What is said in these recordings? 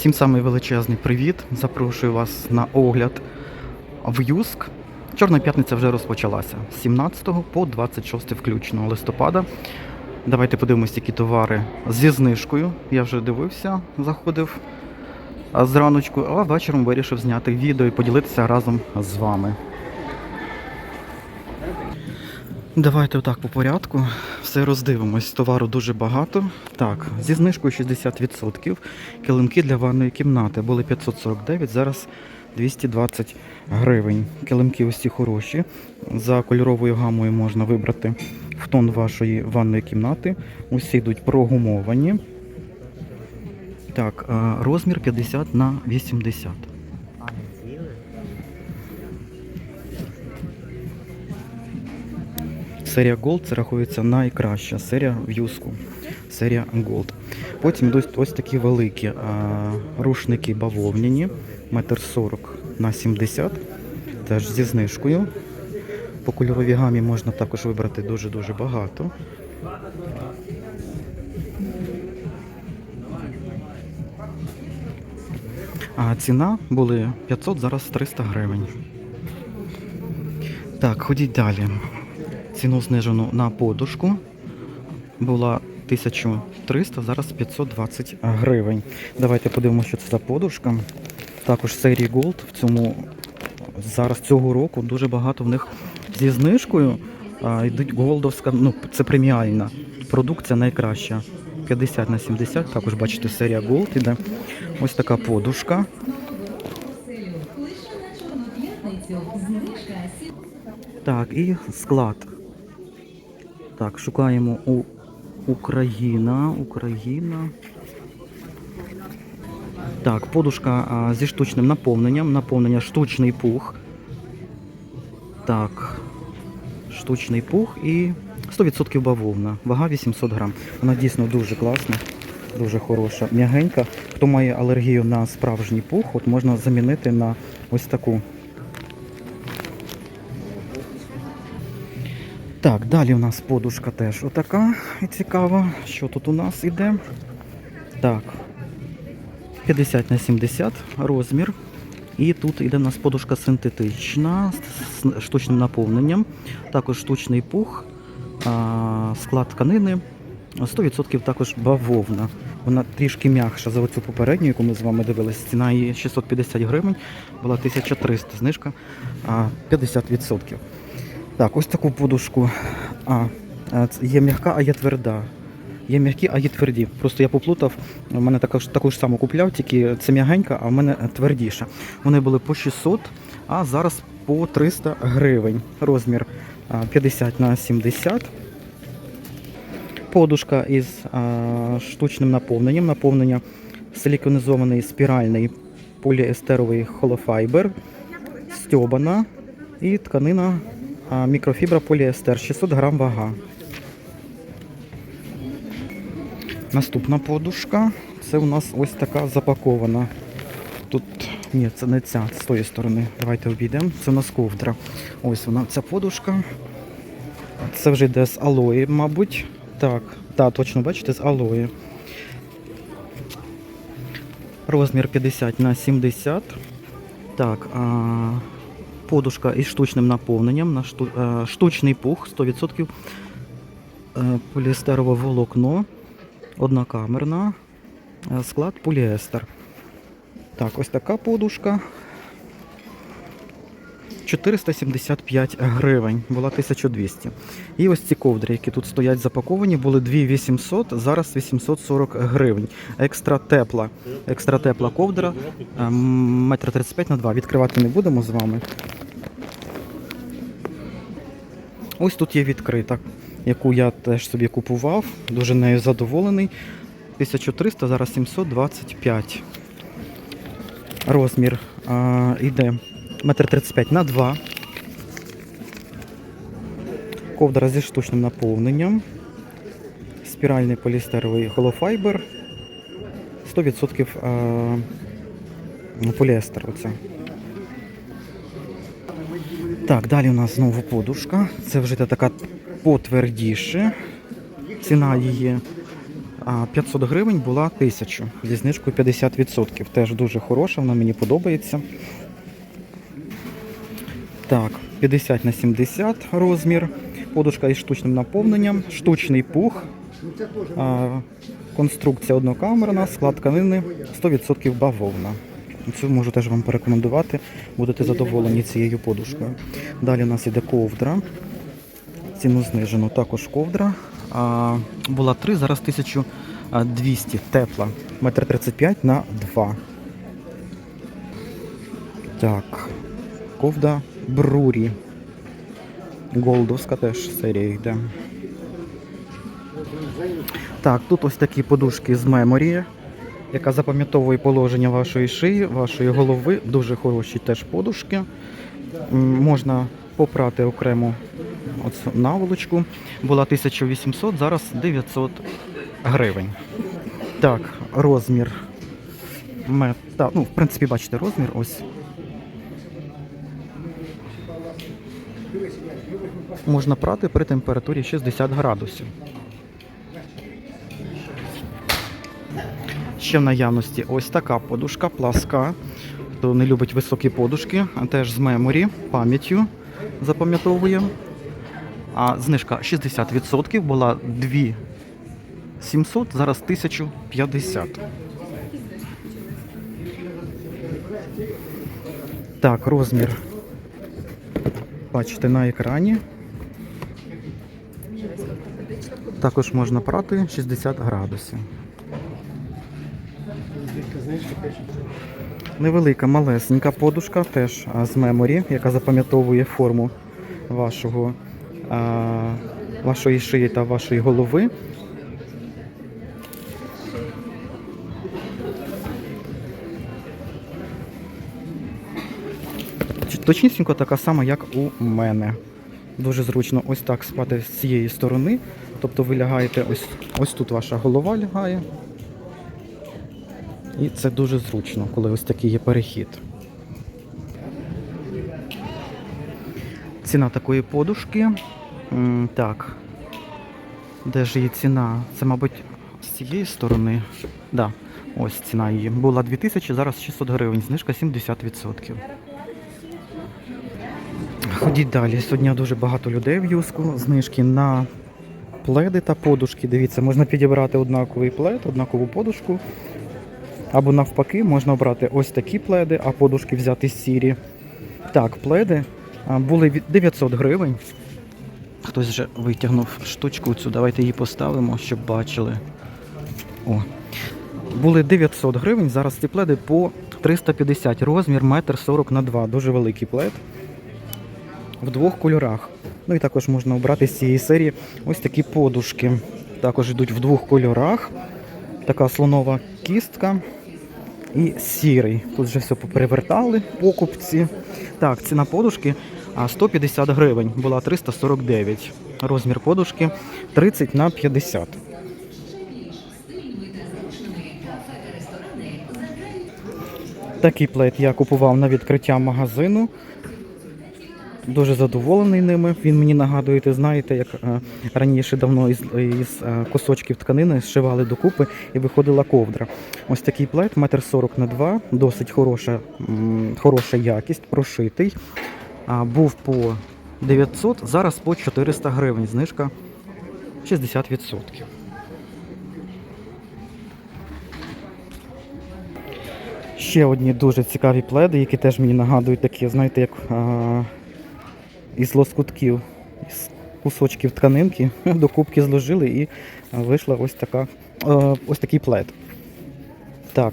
Всім самий величезний привіт. Запрошую вас на огляд в Юск. Чорна п'ятниця вже розпочалася з 17 по 26 включно листопада. Давайте подивимось, які товари зі знижкою. Я вже дивився, заходив зраночку, а вечором вирішив зняти відео і поділитися разом з вами. Давайте отак по порядку. Все роздивимось. Товару дуже багато. Так, зі знижкою 60%. Килимки для ванної кімнати були 549, зараз 220 гривень. Килимки ось ці хороші. За кольоровою гамою можна вибрати в тон вашої ванної кімнати. Усі йдуть прогумовані. Так, розмір 50 на 80. Серія Gold це рахується найкраща серія в юску. Серія Gold. Потім йдуть ось такі великі рушники бавовняні, метр 40 на 70, теж зі знижкою. По кольоровій гамі можна також вибрати дуже-дуже багато. А ціна були 500, зараз 300 гривень. Так, ходіть далі. Ціну знижену на подушку була 1300, зараз 520 гривень. Давайте подивимося, що це за подушка. Також серії Gold в цьому зараз цього року дуже багато в них зі знижкою. Йдуть голдовська, ну це преміальна продукція найкраща. 50 на 70, також бачите, серія Gold іде. Ось така подушка. Так, і склад. Так, шукаємо у Україна. Україна. Так, подушка а, зі штучним наповненням. Наповнення штучний пух. Так. Штучний пух і 100% бавовна. Вага 800 грам. Вона дійсно дуже класна, дуже хороша, м'ягенька. Хто має алергію на справжній пух, от можна замінити на ось таку. Так, далі у нас подушка теж отака і цікава. Що тут у нас іде? Так. 50 на 70 розмір. І тут іде у нас подушка синтетична з штучним наповненням. Також штучний пух, склад тканини. 100% також бавовна. Вона трішки м'якша за оцю попередню, яку ми з вами дивилися. Ціна її 650 гривень, була 1300 знижка 50%. Так, ось таку подушку. А, є м'яка, а є тверда. Є м'які, а є тверді. Просто я поплутав. У мене таку, ж- таку ж саму купляв, тільки це м'ягенька, а в мене твердіша. Вони були по 600, а зараз по 300 гривень. Розмір 50 на 70. Подушка із а, штучним наповненням. Наповнення силіконізований спіральний поліестеровий холофайбер, стьобана і тканина мікрофібра поліестер 600 грам вага. Наступна подушка. Це у нас ось така запакована. Тут ні, це не ця, з тої сторони. Давайте обійдемо. Це у нас ковдра. Ось вона, ця подушка. Це вже йде з алої, мабуть. Так, так, точно бачите, з алої. Розмір 50 на 70. Так, а, подушка із штучним наповненням на шту, штучний пух 100% е, поліестерове волокно, однокамерна, е, склад поліестер. Так, ось така подушка. 475 гривень, була 1200. І ось ці ковдри, які тут стоять запаковані, були 2800, зараз 840 гривень. Екстра тепла. Екстра тепла ковдра. е, Метр 35 на 2. Відкривати не будемо з вами. Ось тут є відкрита, яку я теж собі купував. Дуже нею задоволений. 1300, зараз 725. Розмір а, йде метр 35 на 2. Ковдра зі штучним наповненням. Спіральний поліестеровий холофайбер. 100% а, поліестер. Оце. Так, далі у нас знову подушка. Це вже така потвердіше. Ціна її 500 гривень була 1000 зі знижкою 50%. Теж дуже хороша, вона мені подобається. Так, 50 на 70 розмір. Подушка із штучним наповненням, штучний пух. Конструкція однокамерна, склад тканини 100% бавовна. Цю можу теж вам порекомендувати. Будете задоволені цією подушкою. Далі у нас іде ковдра. Ціну знижено. Також ковдра. Була 3, зараз 1200 тепла. Метр 35 на 2. Так. Ковда Брурі. Голдовська теж серія йде. Так, тут ось такі подушки з меморі, яка запам'ятовує положення вашої шиї, вашої голови. Дуже хороші теж подушки. Можна попрати окремо оцю наволочку. Була 1800, зараз 900 гривень. Так, розмір. Мет... Так, ну, в принципі, бачите, розмір ось. Можна прати при температурі 60 градусів. Ще в наявності ось така подушка, пласка. Хто не любить високі подушки, а теж з меморі, пам'яттю запам'ятовує. А знижка 60% була 2 700, зараз 1050. Так, розмір. Бачите на екрані. Також можна прати 60 градусів. Невелика, малесенька подушка, теж з меморі, яка запам'ятовує форму вашого, вашої шиї та вашої голови. Точнісінько така сама, як у мене. Дуже зручно ось так спати з цієї сторони. Тобто ви лягаєте ось, ось тут ваша голова лягає. І це дуже зручно, коли ось такий є перехід. Ціна такої подушки. Так. Де ж її ціна? Це, мабуть, з цієї сторони. Да, ось ціна її. Була 2000, зараз 600 гривень, знижка 70%. Ходіть далі. Сьогодні дуже багато людей в юску. Знижки на пледи та подушки. Дивіться, можна підібрати однаковий плед, однакову подушку. Або навпаки, можна обрати ось такі пледи, а подушки взяти сірі. Так, пледи були від 900 гривень. Хтось вже витягнув штучку цю, давайте її поставимо, щоб бачили. О. Були 900 гривень, зараз ці пледи по 350 розмір, метр 40 на 2. Дуже великий плед. В двох кольорах. Ну і також можна обрати з цієї серії ось такі подушки. Також йдуть в двох кольорах. Така слонова кістка і сірий. Тут вже все поперевертали, покупці. Так, ціна подушки 150 гривень, була 349. Розмір подушки 30 на 50. Такий плед я купував на відкриття магазину. Дуже задоволений ними. Він мені нагадує, ти знаєте, як е, раніше давно із, із е, кусочків тканини зшивали докупи і виходила ковдра. Ось такий плед, метр 40 на 2, досить хороша, хороша якість, прошитий. Був по 900, зараз по 400 гривень. Знижка 60%. Ще одні дуже цікаві пледи, які теж мені нагадують такі, знаєте, як а, із лоскутків, із кусочків тканинки до кубки зложили і вийшла ось така, е, ось такий плед. Так,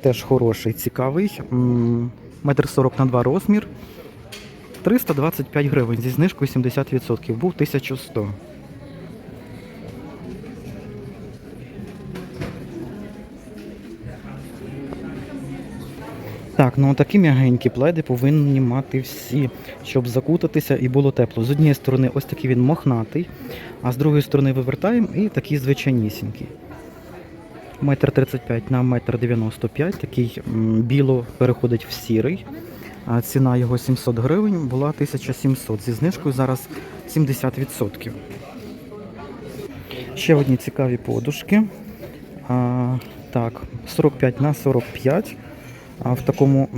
теж хороший, цікавий. Метр 40 на два розмір. 325 гривень зі знижкою 70%. Був 1100. Так, ну такі м'ягенькі пледи повинні мати всі, щоб закутатися і було тепло. З однієї сторони, ось такий він мохнатий, а з другої сторони вивертаємо і такий звичайнісінький. Метр 35 на метр 95, такий біло переходить в сірий. А ціна його 700 гривень була 1700. Зі знижкою зараз 70%. Ще одні цікаві подушки. А, так, 45 на 45. А в такому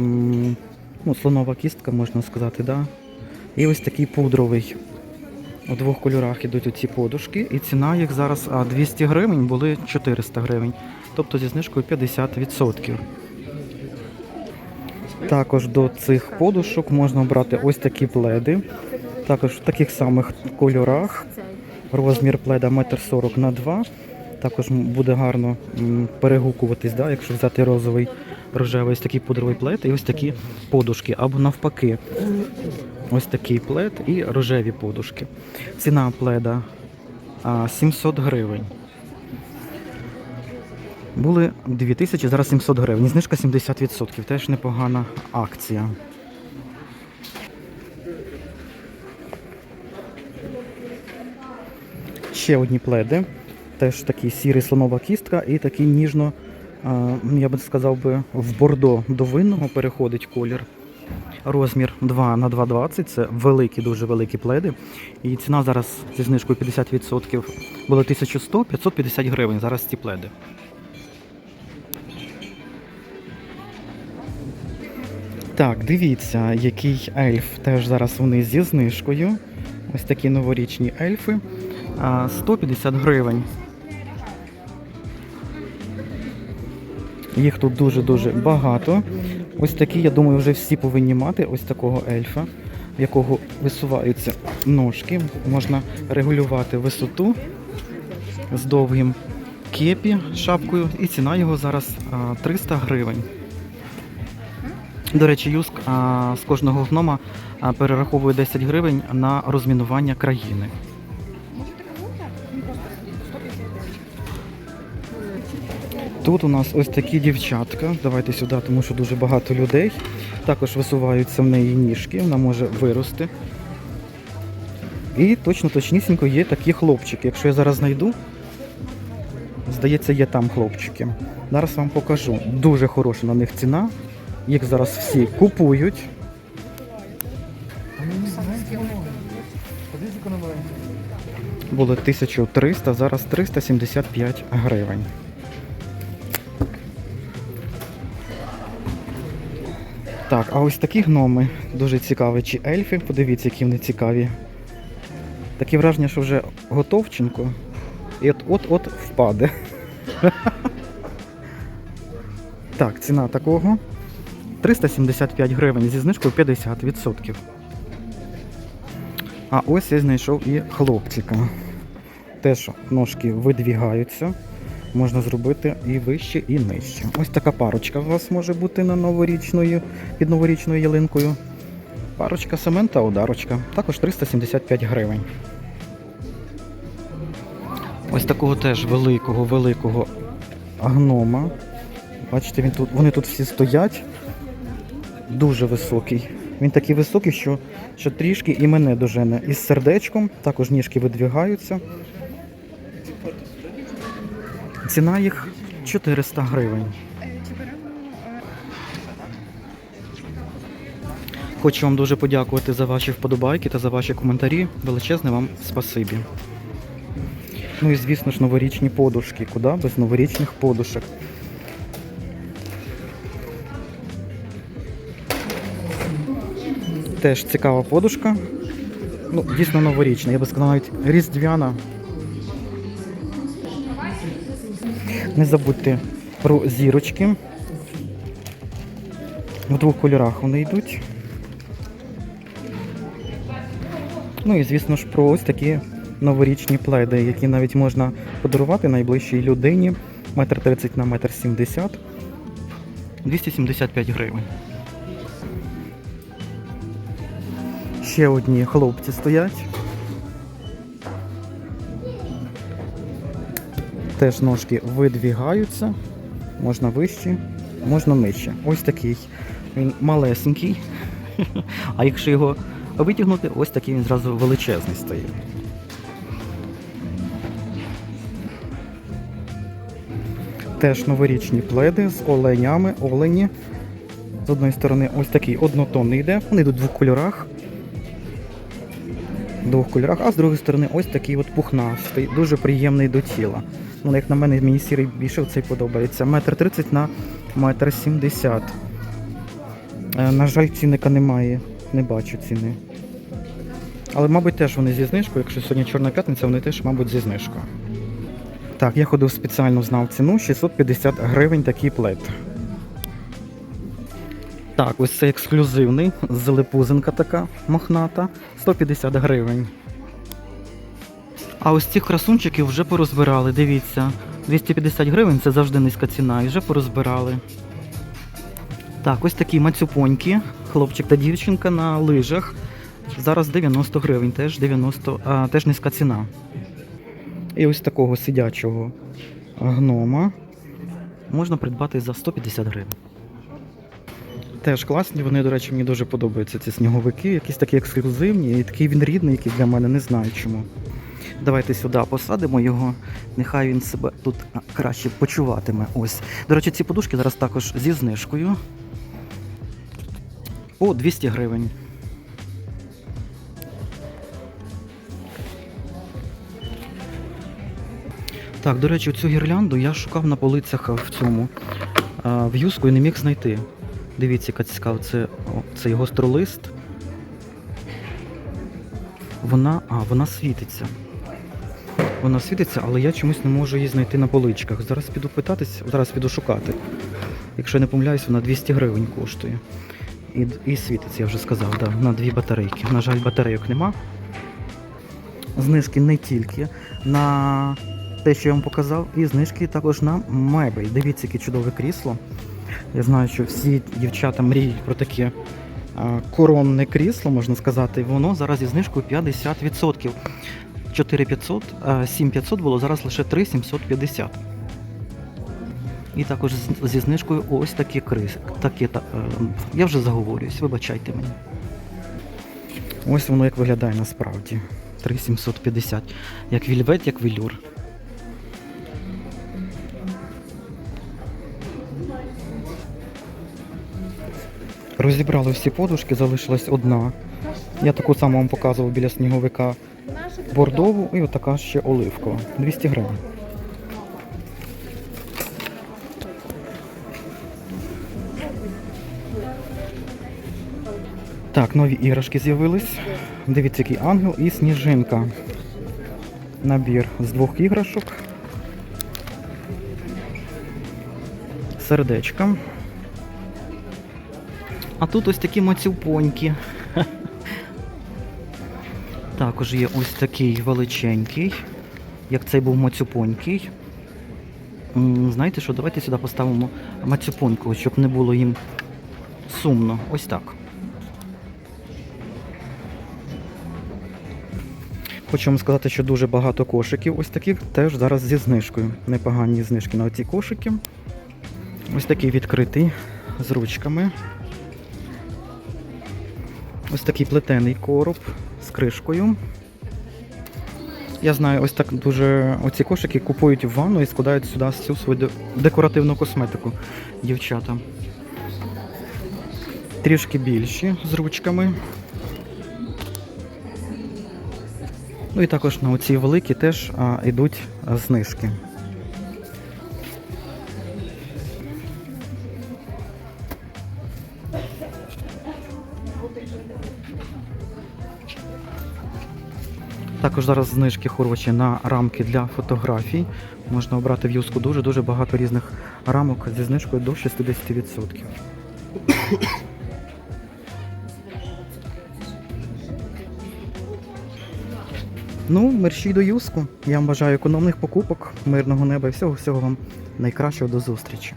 ну, слонова кістка, можна сказати, да? І ось такий пудровий. У двох кольорах ідуть оці подушки, і ціна їх зараз а, 200 гривень, були 400 гривень. Тобто зі знижкою 50%. Також до цих подушок можна брати ось такі пледи. Також в таких самих кольорах. Розмір пледа 1,40 на 2 Також буде гарно перегукуватись, да, якщо взяти розовий, рожевий, ось такий пудровий плед і ось такі подушки. Або навпаки, ось такий плед і рожеві подушки. Ціна пледа 700 гривень. Були 2000, зараз 700 гривень. Знижка 70%. Теж непогана акція. Ще одні пледи. Теж такий сірий слонова кістка і такий ніжно, я би сказав би, в бордо до винного переходить колір. Розмір 2 на 2,20 це великі, дуже великі пледи. І ціна зараз зі знижкою 50% була 1100, 550 гривень. Зараз ці пледи. Так, дивіться, який ельф теж зараз вони зі знижкою. Ось такі новорічні ельфи. 150 гривень. Їх тут дуже-дуже багато. Ось такі, я думаю, вже всі повинні мати ось такого ельфа, в якого висуваються ножки. Можна регулювати висоту з довгим кепі, шапкою, і ціна його зараз 300 гривень. До речі, Юск з кожного гнома перераховує 10 гривень на розмінування країни. Тут у нас ось такі дівчатка. Давайте сюди, тому що дуже багато людей. Також висуваються в неї ніжки, вона може вирости. І точно точнісінько є такі хлопчики. Якщо я зараз знайду, здається, є там хлопчики. Зараз вам покажу. Дуже хороша на них ціна. Їх зараз всі купують. Було 1300, зараз 375 гривень. Так, а ось такі гноми дуже цікаві. Чи ельфи, подивіться, які вони цікаві. Таке враження, що вже готовченко. І от-от-от впаде. Так, ціна такого 375 гривень зі знижкою 50%. А ось я знайшов і хлопчика. Теж ножки видвігаються. Можна зробити і вище, і нижче. Ось така парочка у вас може бути на новорічною, під новорічною ялинкою. Парочка семен та ударочка. Також 375 гривень. Ось такого теж великого, великого гнома. Бачите, він тут, вони тут всі стоять. Дуже високий. Він такий високий, що, що трішки і мене дожене. Із сердечком, також ніжки видвігаються. Ціна їх 400 гривень. Хочу вам дуже подякувати за ваші вподобайки та за ваші коментарі. Величезне вам спасибі. Ну і звісно ж новорічні подушки. Куди без новорічних подушок? Теж цікава подушка. Ну, дійсно новорічна, я би сказав навіть різдвяна. Не забудьте про зірочки. В двох кольорах вони йдуть. Ну і звісно ж про ось такі новорічні пледи, які навіть можна подарувати найближчій людині. Метр 30 на метр 70. 275 гривень. Ще одні хлопці стоять. Теж ножки видвігаються. Можна вище, можна нижче. Ось такий. Він малесенький. А якщо його витягнути, ось такий він зразу величезний стає. Теж новорічні пледи з оленями, олені. З одної сторони ось такий однотонний йде. Вони йдуть в двох кольорах. Двох кольорах, а з другої сторони ось такий от пухнастий, дуже приємний до тіла. Ну, як на мене, мені сірий більше цей подобається. Метр тридцять на метр сімдесят. Е, На жаль, цінника немає. Не бачу ціни. Але, мабуть, теж вони зі знижкою. Якщо сьогодні Чорна п'ятниця, вони теж, мабуть, зі знижкою. Так, я ходив спеціально, знав ціну 650 гривень такий плед. Так, ось це ексклюзивний, зелепузинка така мохната, 150 гривень. А ось цих красунчиків вже порозбирали, дивіться. 250 гривень це завжди низька ціна, і вже порозбирали. Так, ось такі мацюпоньки, хлопчик та дівчинка на лижах. Зараз 90 гривень, теж 90, а, теж низька ціна. І ось такого сидячого гнома можна придбати за 150 гривень. Теж класні, вони, до речі, мені дуже подобаються ці сніговики, якісь такі ексклюзивні, і такий він рідний, який для мене не знаю чому. Давайте сюди посадимо його, нехай він себе тут краще почуватиме. Ось. До речі, ці подушки зараз також зі знижкою. По 200 гривень. Так, до речі, цю гірлянду я шукав на полицях в цьому в юску і не міг знайти. Дивіться, яка цікава, це о, цей гостролист. Вона. А, вона світиться. Вона світиться, але я чомусь не можу її знайти на поличках. Зараз піду питатись, зараз піду шукати. Якщо я не помиляюсь, вона 200 гривень коштує. І, і світиться, я вже сказав, да, на дві батарейки. На жаль, батарейок нема. Знижки не тільки на те, що я вам показав, і знижки також на мебель. Дивіться, яке чудове крісло. Я знаю, що всі дівчата мріють про таке коронне крісло, можна сказати. Воно зараз зі знижкою 50%. 4500, а 7500 було зараз лише 3750. І також зі знижкою ось такі криси. Такі, та, е, я вже заговорююсь, вибачайте мені. Ось воно як виглядає насправді. 3750. Як вільвет, як велюр. Розібрали всі подушки, залишилась одна. Я таку саму вам показував біля сніговика бордову і отака ще оливкова. 200 гривень. Так, нові іграшки з'явились. Дивіться, який ангел і сніжинка. Набір з двох іграшок. Сердечка. А тут ось такі мацюпоньки. Також є ось такий величенький, як цей був мацюпонький. Знаєте що, давайте сюди поставимо мацюпоньку, щоб не було їм сумно. Ось так. Хочу вам сказати, що дуже багато кошиків ось таких теж зараз зі знижкою. Непогані знижки на ці кошики. Ось такий відкритий з ручками. Ось такий плетений короб кришкою. Я знаю, ось так дуже оці кошики купують в ванну і складають сюди всю свою декоративну косметику дівчата. Трішки більші з ручками. Ну і також на оці великі теж а, йдуть знижки. Також зараз знижки хороші на рамки для фотографій. Можна обрати в юску дуже-дуже багато різних рамок зі знижкою до 60%. Ну, мерщій до юску. Я вам бажаю економних покупок, мирного неба і всього всього вам найкращого до зустрічі.